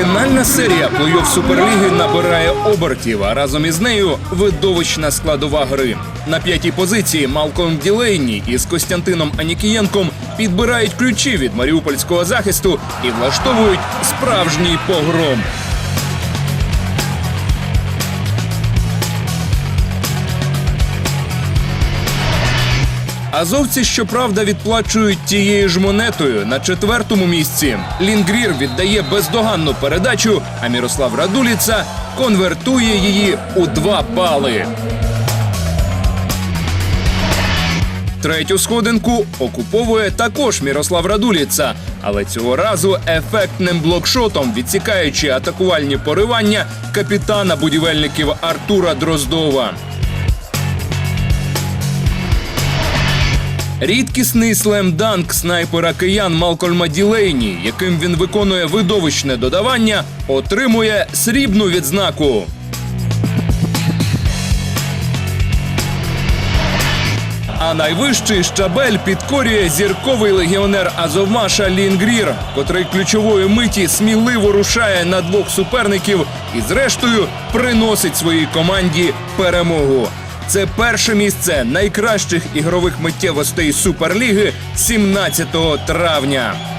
Фінальна серія плей-офф Суперліги набирає обертів, а разом із нею видовищна складова гри. На п'ятій позиції Малком Ділейні із Костянтином Анікієнком підбирають ключі від маріупольського захисту і влаштовують справжній погром. Азовці, щоправда, відплачують тією ж монетою на четвертому місці. Лінгрір віддає бездоганну передачу, а Мірослав Радуліца конвертує її у два бали. Третю сходинку окуповує також Мірослав Радуліца, але цього разу ефектним блокшотом, відсікаючи атакувальні поривання капітана будівельників Артура Дроздова. Рідкісний слемданк снайпера киян Малкольма Ділейні, яким він виконує видовищне додавання, отримує срібну відзнаку. А найвищий щабель підкорює зірковий легіонер Азовмаша Лінгрір, котрий ключової миті сміливо рушає на двох суперників і, зрештою, приносить своїй команді перемогу. Це перше місце найкращих ігрових миттєвостей Суперліги 17 травня.